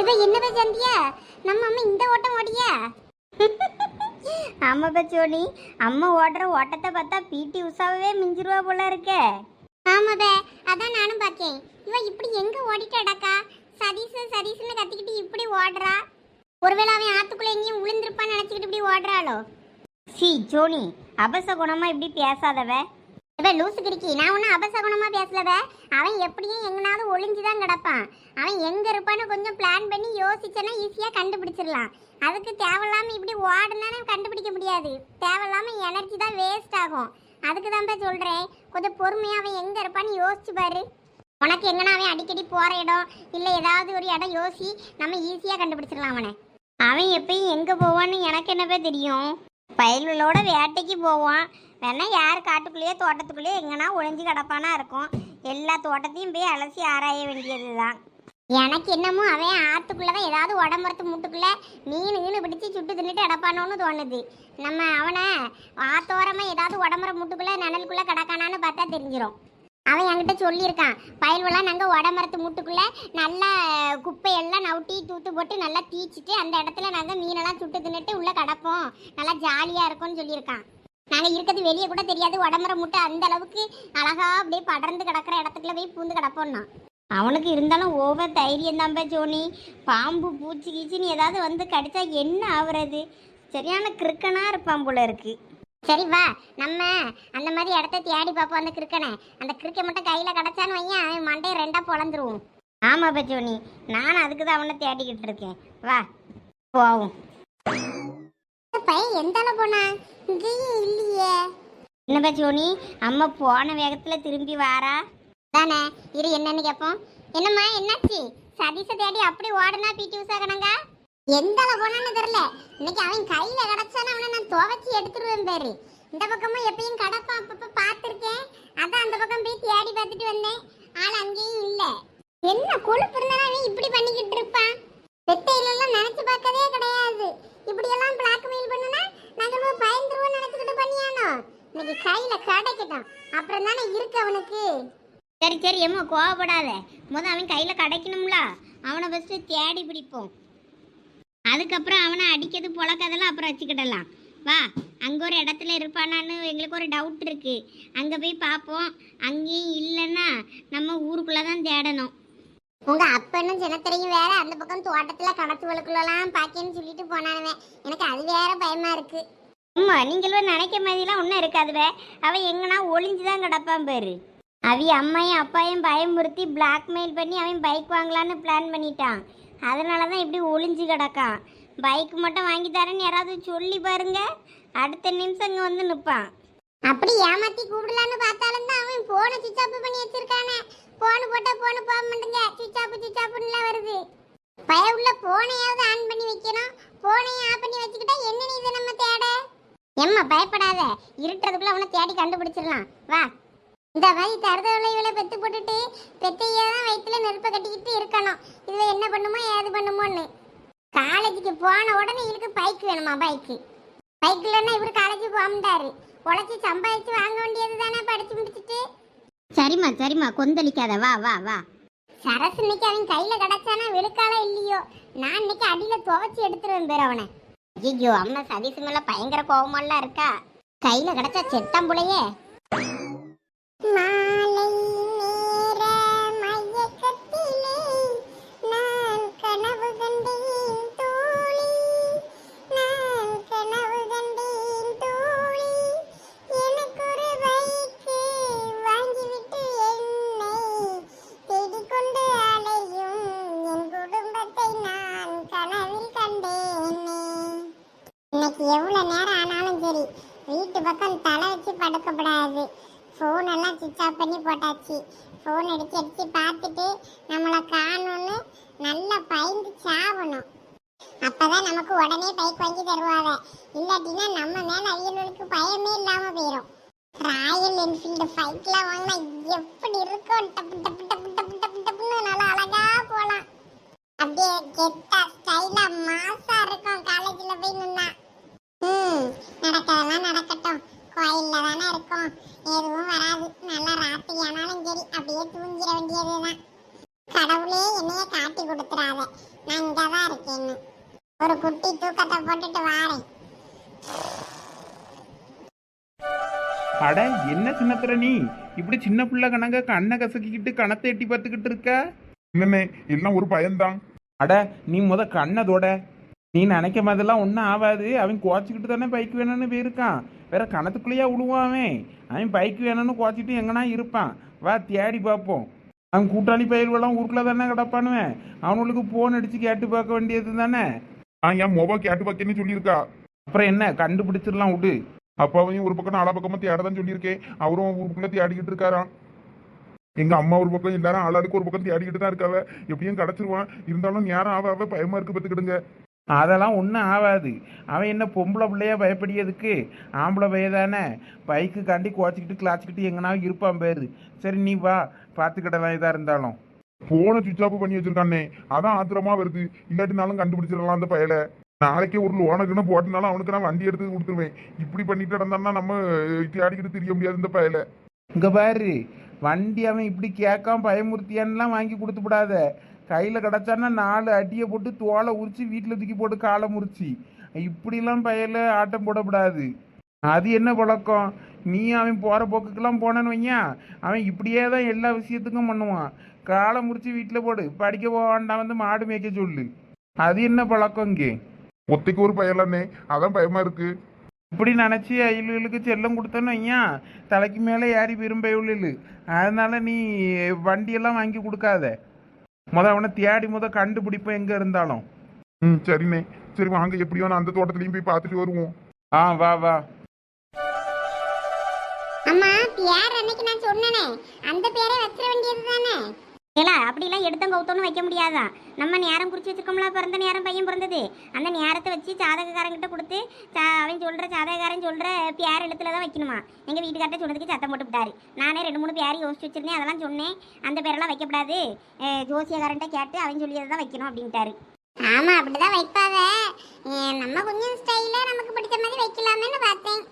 இவ என்னவே சந்தியா நம்ம அம்மா இந்த ஓட்டம் ஓடியா? ஆமா பச்சோனி அம்மா ஓடுற ஓட்டத்தை பார்த்தா பிடி உஷாவே மிஞ்சிருவா போல இருக்கே. ஆமாவே அதான் நானும் பார்த்தேன். இவ இப்படி எங்க ஓடிட்டாடாக்கா? சதீஷ் சதீஷ்னு கத்திக்கிட்டு இப்படி ஓடுறா. ஒருவேளை அவன் ஆத்துக்குள்ள எங்கேயும் விழுந்திருப்பான்னு நினைச்சுக்கிட்டு இப்படி ஓடுறாளோ? சி ஜோனி அபச குணமா இப்படி பேசாதவ. இவ லூசு கிறுக்கி நான் ஒன்றும் அபசகுணமாக பேசலவ. அவன் எப்படியும் எங்கனாவது ஒளிஞ்சுதான் கிடப்பான். அவன் எங்கே இருப்பான்னு கொஞ்சம் பிளான் பண்ணி யோசிச்சனா ஈஸியாக கண்டுபிடிச்சிடலாம். அதுக்கு தேவையில்லாமல் இப்படி ஓடுனானே கண்டுபிடிக்க முடியாது. தேவையில்லாமல் எனர்ஜி தான் வேஸ்ட் ஆகும். அதுக்கு தான் போய் சொல்கிறேன் கொஞ்சம் பொறுமையாக அவன் எங்கே இருப்பான்னு யோசிச்சு பாரு. உனக்கு எங்கன்னா அவன் அடிக்கடி போகிற இடம் இல்லை ஏதாவது ஒரு இடம் யோசி நம்ம ஈஸியாக கண்டுபிடிச்சிடலாம் அவனை. அவன் எப்பயும் எங்கே போவான்னு எனக்கு என்னவே தெரியும்? பயல்களோட வேட்டைக்கு போவோம். வேணா யார் காட்டுக்குள்ளேயே தோட்டத்துக்குள்ளேயே எங்கன்னா ஒளிஞ்சு கிடப்பானா இருக்கும். எல்லா தோட்டத்தையும் போய் அலசி ஆராய வேண்டியது தான் எனக்கு என்னமோ அவன் ஆற்றுக்குள்ளே தான் ஏதாவது உடம்புறத்து முட்டுக்குள்ளே மீன் மீன் பிடிச்சி சுட்டு தின்னுட்டு கிடப்பானோன்னு தோணுது. நம்ம அவனை ஆத்தோரமாக ஏதாவது உடம்புற முட்டுக்குள்ளே நிழலுக்குள்ள கிடக்கானான்னு பார்த்தா தெரிஞ்சிடும் அவன் என்கிட்ட சொல்லியிருக்கான். பயல்வெல்லாம் நாங்கள் உடம்பரத்து மூட்டுக்குள்ளே நல்லா குப்பையெல்லாம் நவுட்டி தூத்து போட்டு நல்லா தீச்சிட்டு அந்த இடத்துல நாங்கள் மீனெல்லாம் சுட்டு தின்னுட்டு உள்ளே கிடப்போம். நல்லா ஜாலியாக இருக்கும்னு சொல்லியிருக்கான். நாங்கள் இருக்கிறது வெளியே கூட தெரியாது. உடம்புற முட்டை அந்த அளவுக்கு அழகாக அப்படியே படர்ந்து கிடக்கிற இடத்துக்குள்ள போய் பூந்து கிடப்போம்னா. அவனுக்கு இருந்தாலும் ஓவர் தைரியம் தான்ப்பா ஜோனி. பாம்பு பூச்சி கீச்சின்னு ஏதாவது வந்து கடிச்சா என்ன ஆகுறது சரியான கிருக்கனாக இருப்பான் போல இருக்குது சரி வா நம்ம அந்த மாதிரி இடத்த தேடி பார்ப்போம் அந்த கிறுக்கனை. அந்த கிறுக்கை மட்டும் கையில் கிடச்சான்னு வையன் அவன் மண்டையை ரெண்டாக பொழந்துருவோம். ஆமா பச்சோனி நான் அதுக்கு தான் அவனை தேடிக்கிட்டு இருக்கேன். வா போவோம். பையன் எந்த அளவு போனா இங்கேயும் இல்லையே. என்ன பச்சோனி அம்மா போன வேகத்துல திரும்பி வாரா? தானே இரு என்னன்னு கேட்போம் என்னம்மா என்னாச்சு? சதீஷ தேடி அப்படி ஓடனா பிடி உஷா கணங்க? எந்த போனான்னு தெரியல. இன்னைக்கு அவன் கையில கிடச்சானு அவனை நான் துவைச்சி எடுத்துருவேன் பேரு. இந்த பக்கமும் எப்பயும் கிடப்பான் அப்பப்ப பார்த்துருக்கேன். அதான் அந்த பக்கம் போய் தேடி பார்த்துட்டு வந்தேன். ஆள் அங்கேயும் இல்ல. என்ன கொழுப்பு இருந்தாலும் அவன் இப்படி பண்ணிக்கிட்டு இருப்பான்? வெட்டையிலெல்லாம் நினைச்சு பார்க்கவே கிடையாது. இப்படி எல்லாம் பிளாக்மெயில் பண்ணுனா நாங்கள் போய் பயந்துருவோம் நினைச்சுக்கிட்டு பண்ணியானோ? இன்னைக்கு கையில கிடைக்கட்டும். அப்புறம் தானே இருக்கு அவனுக்கு. சரி சரி எம்மா கோவப்படாத. முத அவன் கையில கிடைக்கணும்ல. அவனை ஃபர்ஸ்ட் தேடி பிடிப்போம். அதுக்கப்புறம் அவனை அடிக்கிறது பொழக்கதெல்லாம் அப்புறம் வச்சுக்கிடலாம். வா அங்கே ஒரு இடத்துல இருப்பானான்னு எங்களுக்கு ஒரு டவுட் இருக்கு. அங்கே போய் பார்ப்போம். அங்கேயும் இல்லைன்னா நம்ம ஊருக்குள்ளே தான் தேடணும். உங்க அப்பனும் சின்னத்திரையும் வேற அந்த பக்கம் தோட்டத்துல கணத்து வழக்குலாம் பாக்கேன்னு சொல்லிட்டு போனானுவேன் எனக்கு அது வேற பயமா இருக்கு. அம்மா நீங்களும் நினைக்க மாதிரிலாம் ஒன்றும் இருக்காதுவே. அவன் எங்கன்னா ஒளிஞ்சு தான் கிடப்பான் பேரு. அவி அம்மையும் அப்பாயும் பயமுறுத்தி பிளாக்மெயில் பண்ணி அவன் பைக் வாங்கலான்னு பிளான் பண்ணிட்டான். அதனால தான் இப்படி ஒளிஞ்சு கிடக்கான் பைக் மட்டும் வாங்கி தரேன்னு யாராவது சொல்லி பாருங்க. அடுத்த நிமிஷம் இங்கே வந்து நிற்பான் அப்படி ஏமாத்தி கூப்பிடலான்னு பார்த்தாலும் தான் அவன் போனை சுவிச் ஆஃப் பண்ணி வச்சிருக்கானே. போன் போட்டால் போன் போக மாட்டேங்க. சுவிச் ஆஃப் சுவிச் ஆஃப்னுலாம் வருது. பய உள்ள போனையாவது ஆன் பண்ணி வைக்கணும். போனையும் ஆஃப் பண்ணி வச்சுக்கிட்டா என்ன இது நம்ம தேட? எம்மா பயப்படாத. இருட்டுறதுக்குள்ள அவனை தேடி கண்டுபிடிச்சிடலாம். வா. இந்த மாதிரி தருதவளை இவளை பெத்து போட்டுட்டு பெத்தையே தான் வயிற்றுல நெருப்பை கட்டிக்கிட்டு இருக்கணும். இதுல என்ன பண்ணுமோ ஏது பண்ணுமோன்னு. காலேஜுக்கு போன உடனே இவருக்கு பைக் வேணுமா பைக்கு பைக் இல்லைன்னா இவர் காலேஜ் போக மாட்டாரு உழைச்சி சம்பாதிச்சு வாங்க வேண்டியது தானே படிச்சு முடிச்சுட்டு. சரிம்மா சரிம்மா கொந்தளிக்காத வா வா வா. சரசு இன்னைக்கு அவன் கையில கிடைச்சானா வெளுக்கால இல்லையோ? நான் இன்னைக்கு அடியில துவைச்சு எடுத்துருவேன் பேர் அவனை. ஐயோ அம்மா சதீஷ் மேல பயங்கர கோபமெல்லாம் இருக்கா? கையில கிடைச்சா செத்தம் புலையே. ஃபோன் அடிச்சு அடிச்சு பார்த்துட்டு நம்மளை காணும்னு நல்லா பயந்து சாவணும். அப்பதான் நமக்கு உடனே பைக் வாங்கி தருவாங்க. இல்லாட்டினா நம்ம மேல அவியலுக்கு பயமே இல்லாம போயிடும் ராயல் என்ஃபீல்டு பைக்லாம் வாங்கினா எப்படி இருக்கும்? டப்பு டப்பு டப்பு டப்பு டப்பு டப்புன்னு நல்லா அழகா போகலாம் அப்படியே கெத்தா ஸ்டைலா மாசா இருக்கும் காலேஜ்ல போய் நின்னா. ம் நடக்கிறதெல்லாம் நடக்கட்டும். கோயில்ல தானே இருக்கும். எதுவும் வராது. நல்லா ராத்திரி ஆனாலும் சரி அப்படியே தூங்கிட வேண்டியதுதான். கடவுள் என்னைய காட்டி கொடுத்துறாத. நான் இங்க தான் இருக்கேன்னு. ஒரு குட்டி தூக்கத்தை போட்டுட்டு வாரேன். அட என்ன சின்னத்திர நீ? இப்படி சின்ன பிள்ளை கணங்க கண்ணை கசக்கிக்கிட்டு கணத்தை எட்டி பார்த்துக்கிட்டு இருக்க? இல்லைண்ணே எல்லாம் ஒரு பயம்தான். அட நீ முத கண்ணை தொட. நீ நினைக்க மாதிரிலாம் ஒன்றும் ஆகாது அவன் குவாச்சிக்கிட்டு தானே பைக் வேணும்னு போயிருக்கான். வேற கணத்துக்குள்ளேயே விழுவான் அவன் பைக் வேணும்னு குவாச்சிட்டு எங்கனா இருப்பான். வா தேடி பார்ப்போம். அவன் கூட்டாளி பயிர்களெல்லாம் ஊருக்குள்ள தானே கிடப்பானுவேன். அவனுக்கு போன் அடிச்சு கேட்டு பார்க்க வேண்டியது தானே. ஆ என் மொபைல் கேட்டு வைக்கன்னு சொல்லியிருக்கா. அப்புறம் என்ன? கண்டுபிடிச்சிடலாம் விடு. அப்பாவையும் ஒரு பக்கம் நாலா பக்கமா தேடதான் சொல்லியிருக்கேன். அவரும் ஊருக்குள்ள தேடிக்கிட்டு இருக்காராம். எங்க அம்மா ஒரு பக்கம் எல்லாரும் ஆளாளுக்கு ஒரு பக்கம் தேடிக்கிட்டு தான் இருக்காவ. எப்படியும் கிடைச்சிருவான். இருந்தாலும் நேரம் ஆவ ஆவ பயமா இருக்கு பத்துக்கிடுங்க அதெல்லாம் ஒன்றும் ஆகாது அவன் என்ன பொம்பளை பிள்ளையா பயப்படியதுக்கு? ஆம்பளை பைய தானே? பைக்கு காண்டி குவாச்சிக்கிட்டு கிளாச்சிக்கிட்டு எங்கனாவும் இருப்பான் பேரு. சரி நீ வா. பார்த்துக்கிடலாம் இதாக இருந்தாலும். போனை சுவிச் ஆஃப் பண்ணி வச்சிருக்கானே. அதான் ஆத்திரமா வருது. இல்லாட்டினாலும் கண்டுபிடிச்சிடலாம் அந்த பயலை நாளைக்கே ஒரு லோனுக்குன்னு போட்டனாலும் அவனுக்கு நான் வண்டி எடுத்து கொடுத்துருவேன். இப்படி பண்ணிட்டு நடந்தான்னா நம்ம தேடிக்கிட்டு தெரிய முடியாது இந்த பயலை இங்கே பாரு. வண்டி அவன் இப்படி கேட்காம பயமுறுத்தியான்லாம் வாங்கி கொடுத்து விடாத. கையில் கிடச்சான்னா நாலு அடியை போட்டு தோலை உரிச்சு வீட்டில் தூக்கி போட்டு காலை முறிச்சு. இப்படிலாம் பையில ஆட்டம் போடக்கூடாது அது என்ன பழக்கம்? நீ அவன் போகிற போக்குக்கெல்லாம் போனேன்னு வையா? அவன் இப்படியே தான் எல்லா விஷயத்துக்கும் பண்ணுவான். காலை முறிச்சு வீட்டில் போடு. படிக்க போக வேண்டாம் வந்து மாடு மேய்க்க சொல்லு. அது என்ன பழக்கம் இங்கே? ஒத்தைக்கு ஒரு பயலானே அதான் பயமா இருக்கு. இப்படி நினச்சி அயிலுகளுக்கு செல்லம் கொடுத்தேன்னு வையா? தலைக்கு மேலே ஏறி விரும்புள்ளு அதனால நீ வண்டியெல்லாம் வாங்கி கொடுக்காத. முத அவனை தேடி முத கண்டுபிடிப்போம் எங்கே இருந்தாலும். ம் சரிண்ணே. சரி வாங்க. எப்படியோ நான் அந்த தோட்டத்துலயும் போய் பார்த்துட்டு வருவோம். ஆ வா வா. அம்மா பேர் அன்னைக்கு நான் சொன்னனே. அந்த பேரை வச்சிட வேண்டியது தானே ஏலா அப்படிலாம் எடுத்தம் கவுத்தோன்னு வைக்க முடியாதான் நம்ம நேரம் குறிச்சு வச்சிருக்கோம்ல பிறந்த நேரம் பையன் பிறந்தது. அந்த நேரத்தை வச்சு ஜாதகக்காரங்கிட்ட கொடுத்து சா அவன் சொல்கிற ஜாதகக்காரன் சொல்கிற பேர் எழுத்துல தான் வைக்கணுமா? எங்கள் வீட்டுக்கார்ட்ட சொன்னதுக்கு சத்தம் போட்டு விட்டாரு. நானே ரெண்டு மூணு பேர் யோசிச்சு வச்சிருந்தேன் அதெல்லாம் சொன்னேன். அந்த பேரெல்லாம் வைக்கக்கூடாது அஹ் ஜோசியக்காரன்ட்ட கேட்டு அவன் சொல்லியதை தான் வைக்கணும் அப்படின்ட்டாரு. ஆமா அப்படிதான் வைப்பாவ. அஹ் நம்ம கொஞ்சம் ஸ்டைலா நமக்கு பிடிச்ச மாதிரி வைக்கலாமேன்னு பார்த்தேன்.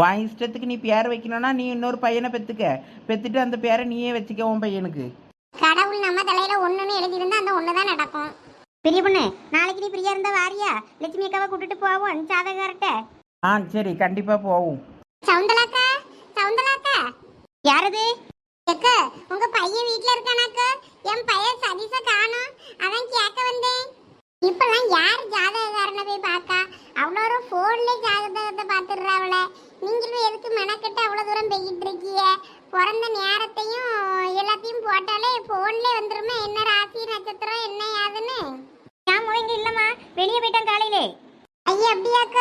உன் இஷ்டத்துக்கு நீ பேர் வைக்கணும்னா நீ இன்னொரு பையனை பெற்றுக்க பெற்றுட்டு அந்த பேரை நீயே வச்சுக்க உன் பையனுக்கு. கடவுள் நம்ம தலையில ஒண்ணுன்னு எழுதியிருந்தா அந்த ஒண்ணுதான் நடக்கும். பெரிய பொண்ணு நாளைக்கு நீ ஃப்ரீயாக இருந்தா வாரியா? லட்சுமி அக்காவை கூட்டிட்டு போவோம் ஜாதகக்காரர்கிட்ட ஆ சரி கண்டிப்பாக போவோம். சவுந்தலாக்கா சவுந்தலாக்கா. யாரது? எக்க உங்க பையன் வீட்ல இருக்கானாக்க? என் பையன் சதீஷ காணோம். அதான் கேட்க வந்தேன். இப்பெல்லாம் யார் ஜாதகக்காரனை போய் பார்க்கா அவ்வளோ ஒரு ஃபோன்ல ஜாதகத்தை பார்த்துடுறாவள நீங்களும் எதுக்கு மெனக்கெட்டு அவ்வளோ தூரம் போய்கிட்டு இருக்கீங்க? பிறந்த நேரத்தையும் எல்லாத்தையும் போட்டாலே ஃபோன்லேயே வந்துருமே. என்ன ராசி நட்சத்திரம் என்ன யாதுன்னு நான் முழங்க இல்லைம்மா? வெளியே போயிட்டான் காலையிலே. ஐயா அப்படியாக்க?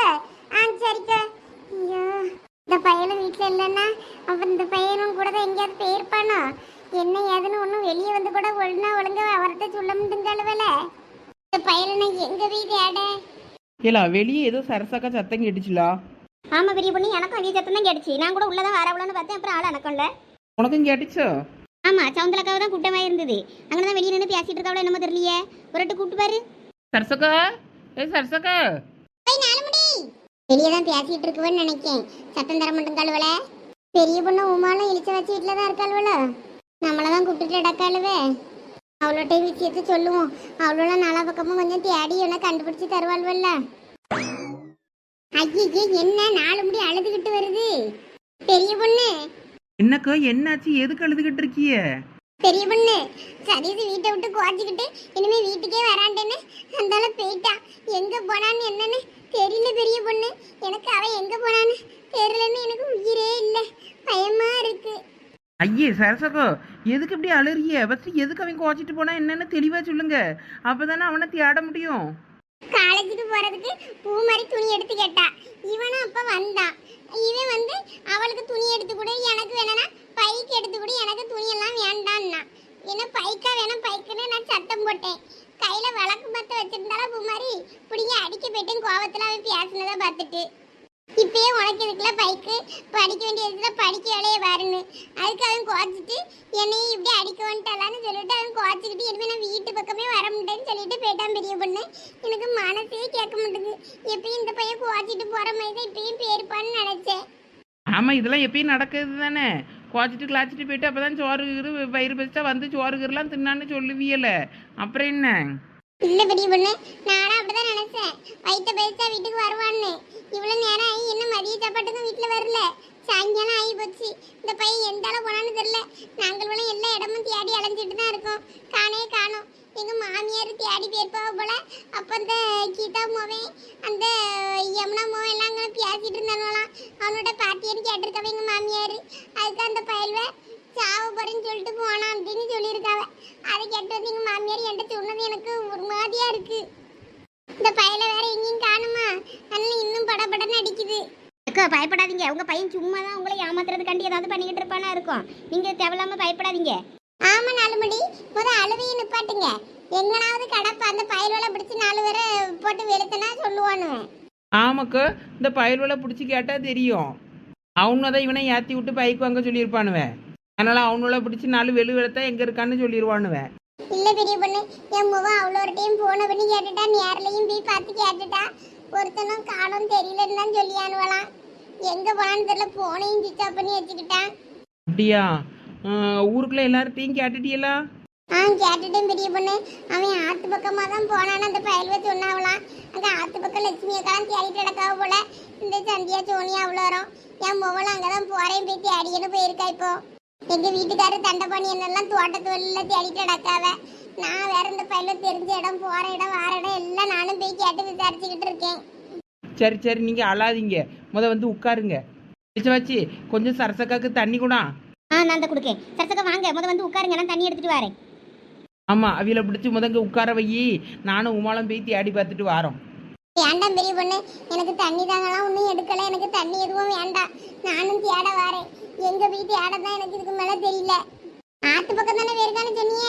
ஆ சரிக்கா. ஐயோ இந்த பையனும் வீட்டில் இல்லைன்னா அப்போ இந்த பையனும் கூட தான் எங்கேயாவது போயிருப்பானோ என்ன ஏதுன்னு ஒன்றும் வெளியே வந்து கூட ஒழுங்கா ஒழுங்கா அவர்கிட்ட சொல்ல முடியுங்களவல இந்த பையனை எங்கே போய் தேட ஏலா வெளியே ஏதோ சரசாக்கா சத்தம் கேட்டுச்சுலா? ஆமா பெரிய பொண்ணு எனக்கும் அதே சத்தம் தான் கேட்டுச்சு. நான் கூட உள்ளதான் வரவளன்னு பார்த்தேன் அப்புறம் ஆள் அணக்கம்ல உனக்கும் கேட்டுச்சோ? ஆமா சவுந்தலக்காவை தான் கூட்டமா இருந்தது. அங்கே தான் வெளியே நின்று பேசிட்டு இருக்கவளோ என்னமோ தெரியலையே. ஒரு வாட்டி கூப்பிட்டு பாரு. சரசக்கா ஏ முடி வெளியே தான் பேசிட்டு இருக்குவேன்னு நினைக்கேன். சத்தம் தர மாட்டேங்காளுவல பெரிய பொண்ணு உமாலும் இழிச்ச வச்சு வீட்டில் தான் இருக்காளுவல நம்மளை தான் கூப்பிட்டுட்டு இடக்காளுவே அவளோட்ட விஷயத்த சொல்லுவோம். அவளோட நாலா பக்கமும் கொஞ்சம் தேடி என்ன கண்டுபிடிச்சு தருவாள்வல்ல. ஐயே என்ன நாலு முடி அழுதுகிட்டு வருது? பெரிய பொண்ணு. என்னக்கா என்னாச்சு? எதுக்கு அழுதுகிட்டு இருக்கிய? பெரிய பொண்ணு சதீஷ் வீட்டை விட்டு குவாச்சிக்கிட்டு இனிமே வீட்டுக்கே வராண்டேன்னு அந்தால போயிட்டான் எங்க போனான்னு என்னன்னு தெரியல பெரிய பொண்ணு. எனக்கு அவன் எங்க போனான்னு தெரியலன்னு எனக்கு உயிரே இல்லை. பயமா இருக்கு. ஐயே சரசக்கா எதுக்கு இப்படி அழுறிய? ஃபஸ்ட்டு எதுக்கு அவன் குறைச்சிட்டு போனா என்னன்னு தெளிவாக சொல்லுங்க. அப்பதானே அவனை தேட முடியும். காலேஜுக்கு போறதுக்கு பூ மாதிரி துணி எடுத்து கேட்டா. இவனும் அப்போ வந்தான் இவன் வந்து அவளுக்கு துணி எடுத்து கொடு எனக்கு வேணும்னா பைக்கு எடுத்து கொடு எனக்கு துணியெல்லாம் வேண்டான்னா. என்ன பைக்கா வேணும்? பைக்குன்னு நான் சத்தம் போட்டேன். கையில் விளக்கு பத்த வச்சிருந்தாலும் பூ மாதிரி பிடிங்க அடிக்க போயிட்டேன். கோவத்துல அவன் பேசினதை பார்த்துட்டு. இப்பயே உனக்கு பைக்கு படிக்க வேண்டியது படிக்க வேலையை வரணும் அதுக்கு அவன் குறைச்சிட்டு என்னையும் இப்படி அடிக்க வந்துட்டாலான்னு சொல்லிட்டு அவன் குறைச்சிக்கிட்டு இனிமேல் நான் வீட்டு பக்கமே வர முடியேன்னு சொல்லிட்டு போயிட்டான் பெரிய பொண்ணு. எனக்கு மனசே கேட்க மாட்டேங்குது எப்பயும் இந்த பையன் குறைச்சிட்டு போகிற மாதிரி தான் இப்பயும் போயிருப்பான்னு நினச்சேன். ஆமாம் இதெல்லாம் எப்பயும் நடக்கிறது தானே குவாச்சிட்டு கிளாச்சிட்டு போயிட்டு அப்போ தான் சோறு கீறு வயிறு பசிச்சா வந்து சோறு கீரெலாம் தின்னான்னு சொல்லுவியலை. அப்புறம் என்ன? இல்ல பெரிய பொண்ணு நானும் அப்படிதான் நினைச்சேன். வயிற்ற பேசா வீட்டுக்கு வருவான்னு. இவ்வளவு நேரம் ஆகி இன்னும் மதிய சாப்பாட்டுக்கும் வீட்டுல வரல. சாயங்காலம் ஆகி போச்சு. இந்த பையன் எந்த அளவு போனான்னு தெரியல. நாங்கள் வேணா எல்லா இடமும் தேடி அலைஞ்சிட்டு தான் இருக்கோம். காணே காணோம். எங்க மாமியார் தேடி போயிருப்பாவ போல. அப்ப அந்த கீதா மோவன் அந்த யமுனா மோவன் எல்லாம் அங்கே பேசிட்டு இருந்தானுவலாம் அவனோட பாட்டியன்னு கேட்டிருக்காவ எங்க மாமியார். அதுக்கு அந்த பயல்வை சாவ போறேன்னு சொல்லிட்டு போனான் அப்படின்னு சொல்லியிருக்காவ. அதை கேட்டு வந்து எங்க மாமியார் என்கிட்ட சொன்னது எனக்கு ஒரு மாதிரியா இருக்கு. இந்த பயல வேற எங்கேயும் காணுமா? அதனால இன்னும் படபடன்னு அடிக்குது. அக்கா பயப்படாதீங்க. உங்க பையன் சும்மா தான் உங்களை ஏமாத்துறதுக்காண்டி ஏதாவது பண்ணிக்கிட்டு இருப்பானா இருக்கும். நீங்க தேவையில்லாம பயப்படாதீங்க. ஆமா நாலுமடி முத அழுவையை நிப்பாட்டுங்க. எங்கனாவது கடப்ப அந்த பயல்வலை பிடிச்சு நாலு பேரை போட்டு வெளுத்தனா சொல்லுவானு ஆமாக்கா இந்த பயல்வலை பிடிச்சி கேட்டால் தெரியும். அவனு தான் இவனை ஏற்றி விட்டு பைக் வாங்க சொல்லியிருப்பானுவேன் அதனால் அவனோட பிடிச்சி நாலு வெளு வெளுத்தா எங்கே இருக்கான்னு சொல்லிடுவானுவேன் இல்ல பெரிய பொண்ணு என் முகம் அவ்வளோ ஒரு டைம் போன பண்ணி கேட்டுட்டா நேர்லயும் போய் பார்த்து கேட்டுட்டா ஒருத்தனும் காணும் தெரியலன்னு தான் சொல்லியானுவலாம். எங்க போனான்னு தெரியல போனையும் சுவிச் பண்ணி வச்சுக்கிட்டான். அப்படியா? ஊருக்குள்ள எல்லார்ட்டையும் கேட்டுட்டியலா? ஆ கேட்டுட்டேன் பெரிய பொண்ணு. அவன் ஆத்து பக்கமா தான் போனான்னு அந்த பயல்வை சொன்னாவலாம். அங்க ஆத்து பக்கம் லட்சுமி அக்காலாம் தேடிட்டு நடக்காவ போல. இந்த சந்தியா சோனியா அவ்வளோ வரும். என் முகலும் அங்கதான் போறேன் போய் தேடின்னு போயிருக்கா இப்போ. எங்க வீட்டுக்காரர் தண்டபாணி என்னெல்லாம் தோட்டத்து வெளியில தேடிட்டு நடக்காவ நான் வேற இந்த பயில தெரிஞ்ச இடம் போற இடம் வார இடம் எல்லாம் நானும் போய் கேட்டு விசாரிச்சுக்கிட்டு இருக்கேன். சரி சரி நீங்கள் அழாதீங்க. முத வந்து உட்காருங்க. வச்சு கொஞ்சம் சரசக்காக்கு தண்ணி கூட. ஆ நான் தான் கொடுக்கேன். சரசக்கா வாங்க. முத வந்து உட்காருங்க நான் தண்ணி எடுத்துட்டு வரேன். ஆமாம் அவியலை பிடிச்சி முதங்க உட்கார வை. நானும் உமாலம் போய் தேடி பார்த்துட்டு வாரோம். வேண்டாம் பெரிய பொண்ணு? எனக்கு தண்ணி தாங்கலாம் ஒன்றும் எடுக்கல. எனக்கு தண்ணி எதுவும் வேண்டாம். நானும் தேட வரேன். எங்க போய் தேட தான் எனக்கு இதுக்கு மேல தெரியல. ஆத்து பக்கம் தானே வேறுதானே சொன்னீங்க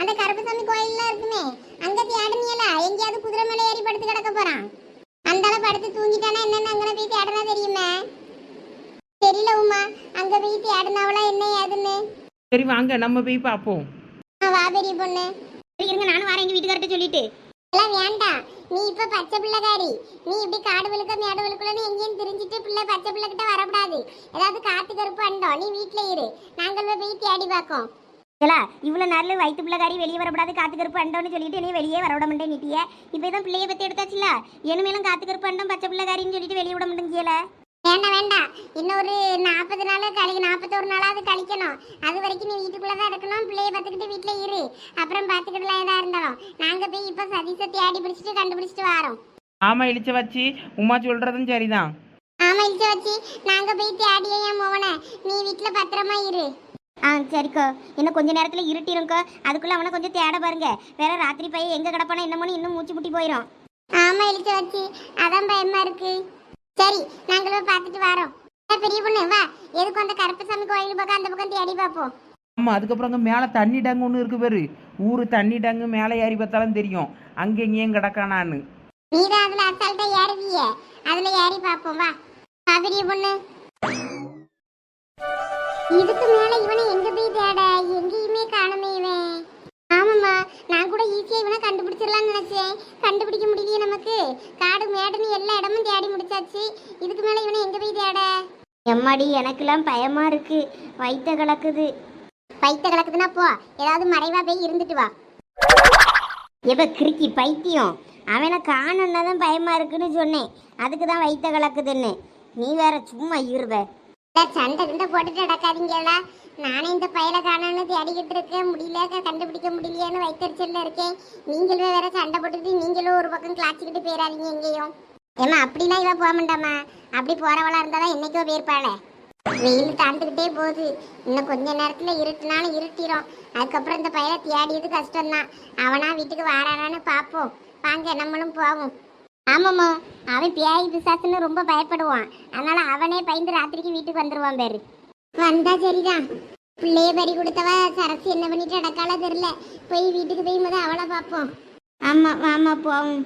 அந்த கருப்பசாமி கோயில்லாம் இருக்குமே அங்க தேடனியல எங்கேயாவது குதிரை மேலே ஏறி படுத்து கிடக்க போறான். அந்தால படுத்து தூங்கிட்டானா என்னன்னு அங்கே போய் தேடனா தெரியுமே? தெரியல உமா அங்க போய் தேடினாவளா என்ன ஏதுன்னு? சரி வாங்க நம்ம போய் பார்ப்போம். வா பெரிய பொண்ணு. சரி இருங்க நானும் வரேன் எங்க வீட்டுக்கார்ட்ட சொல்லிட்டு. எல்லாம் வேண்டாம் நீ இப்ப பச்சை பிள்ளைகாரி நீ இப்படி காடு விழுக்க மேடு விழுக்கலன்னு எங்கேயும் திரிஞ்சிட்டு பிள்ளை பச்சை பிள்ளை கிட்ட வரக்கூடாது ஏதாவது காத்து கருப்பு அண்டோம் நீ வீட்ல இரு. நாங்கள் போய் தேடி பார்க்கோம். ஏலா இவ்வளோ நாள் வயிற்று பிள்ளைக்காரி வெளியே வரக்கூடாது காத்து கருப்பு அண்டோன்னு சொல்லிட்டு என்னைய வெளியே வர விட மாட்டேன் நீட்டிய. இப்போ தான் பிள்ளைய பற்றி எடுத்தாச்சுல? இனிமேலும் காத்து கருப்பு அண்டம் பச்சை பிள்ளைக்காரின்னு சொல்லிட்டு வெளியே விட மாட்டேங்கல வேண்டாம் வேண்டாம். இன்னொரு நாற்பது நாள் கழி நாற்பத்தோரு நாளாவது கழிக்கணும். அது வரைக்கும் நீ வீட்டுக்குள்ள தான் இருக்கணும். பிள்ளைய பார்த்துக்கிட்டு வீட்ல இரு. அப்புறம் பார்த்துக்கிட்டுலாம் எதா இருந்தாலும். நாங்க போய் இப்ப சதீஷை தேடி பிடிச்சிட்டு கண்டுபிடிச்சிட்டு வரோம். ஆமாம் இழிச்ச வச்சு உமா சொல்கிறதும் சரிதான். ஆமா இழுச்ச வச்சு நாங்க போய் தேடியே என் மோவனை. நீ வீட்டுல பத்திரமா இரு. ஆ சரிக்கோ. இன்னும் கொஞ்ச நேரத்தில் இருட்டிருக்கோ அதுக்குள்ளே அவனை கொஞ்சம் தேட பாருங்க. வேற ராத்திரி பையன் எங்கே கிடப்பானோ என்னமோன்னு இன்னும் மூச்சு முட்டி போயிடும் ஆமா இழுத்து வச்சு அதான் பயமா இருக்கு. சரி நாங்களும் பார்த்துட்டு வரோம். ஏ, பெரிய பொண்ணு வா. எதுக்கு அந்த கருப்பசாமி கோயில் பக்கம் அந்த பக்கம் தேடி பார்ப்போம். ஆமாம் அதுக்கப்புறம் அங்கே மேலே தண்ணி டேங்கு ஒன்று இருக்கு பேரு. ஊர் தண்ணி டேங்கு மேலே ஏறி பார்த்தாலும் தெரியும். அங்கே எங்கேயும் கிடக்கானான்னு. நீ தான் அதுல அசால்ட்டா ஏறுவிய. அதுல ஏறி பார்ப்போம் வா. பெரிய பொண்ணு. இதுக்கு மேல இவனை எங்க போய் தேட? எங்கேயுமே காணுமே இவன். ஆமாம்மா நான் கூட ஈஸியா இவனை கண்டுபிடிச்சிடலாம்னு நினைச்சேன். கண்டுபிடிக்க முடியலையே நமக்கு. காடு மேடுன்னு எல்லா இடமும் தேடி முடிச்சாச்சு. இதுக்கு மேல இவனை எங்க போய் தேட? எம்மாடி எனக்கெல்லாம் பயமா இருக்கு. வைத்த கலக்குது. வைத்த கலக்குதுன்னா போ ஏதாவது மறைவா போய் இருந்துட்டு வா. எப்ப கிறுக்கி பைத்தியம்? அவனை காணன்னா தான் பயமா இருக்குன்னு சொன்னேன். அதுக்கு தான் வைத்த கலக்குதுன்னு. நீ வேற சும்மா இருவே. சண்டை கிண்டை போட்டுட்டு நடக்காதீங்களா நானே இந்த பையலை காணோன்னு தேடிக்கிட்டு இருக்கேன். முடியல கண்டுபிடிக்க முடியலையேன்னு வைத்தறிச்சல்ல இருக்கேன். நீங்களும் வேற சண்டை போட்டுட்டு நீங்களும் ஒரு பக்கம் கிளாச்சிக்கிட்டு போயிடாதீங்க எங்கேயும். ஏமா அப்படிலாம் இவ போக மாட்டாமா அப்படி போறவளா இருந்தாதான் என்னைக்கோ போயிருப்பாளே வெயில் தாழ்ந்துக்கிட்டே போகுது. இன்னும் கொஞ்ச நேரத்துல இருட்டுனாலும் இருட்டிடும் அதுக்கப்புறம் இந்த பையலை தேடியது கஷ்டம்தான். அவனா வீட்டுக்கு வாரானான்னு பார்ப்போம் வாங்க நம்மளும் போவோம். ஆமாம்மா. அவன் பியாய் பிசாசுன்னு ரொம்ப பயப்படுவான். அதனால அவனே பயந்து ராத்திரிக்கு வீட்டுக்கு வந்துருவான் பேரு. வந்தா சரிதான். பிள்ளைய பறி கொடுத்தவ சரசு என்ன பண்ணிட்டு நடக்கால தெரியல. போய் வீட்டுக்கு போய் முத அவளை பார்ப்போம். ஆமா ஆமா போவோம்.